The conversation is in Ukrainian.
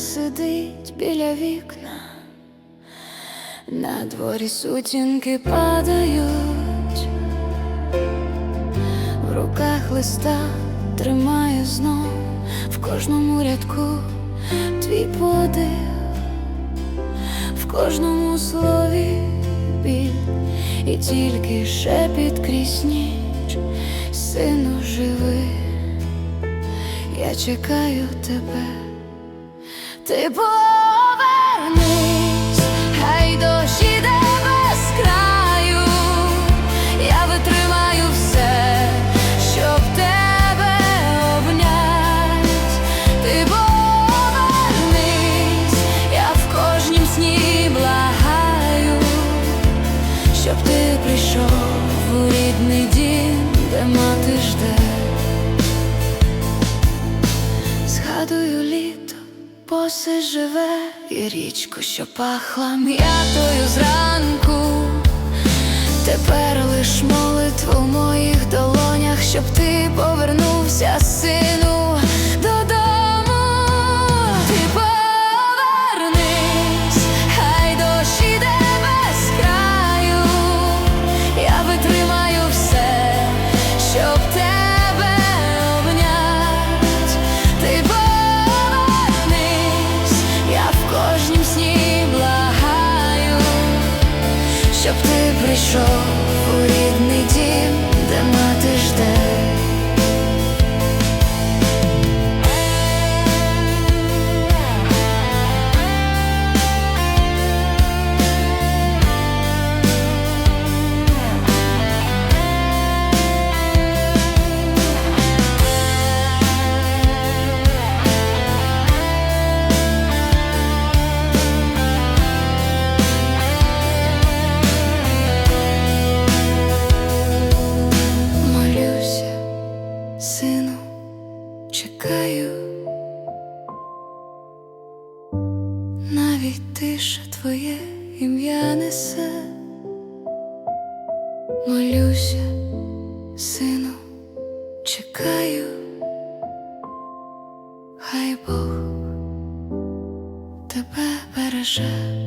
сидить біля вікна, на дворі сутінки падають, в руках листа тримає знов. В кожному рядку твій подих, в кожному слові біль, і тільки шепіт крізь ніч, сину живий. Я чекаю тебе, ти босе живе і річку, що пахла м'ятою зранку. Тепер лиш молитву в моїх долонях, щоб ти повернувся, сину, ти прийшов навіть тиша твоє ім'я несе. Молюся, сину, чекаю, хай Бог тебе береже.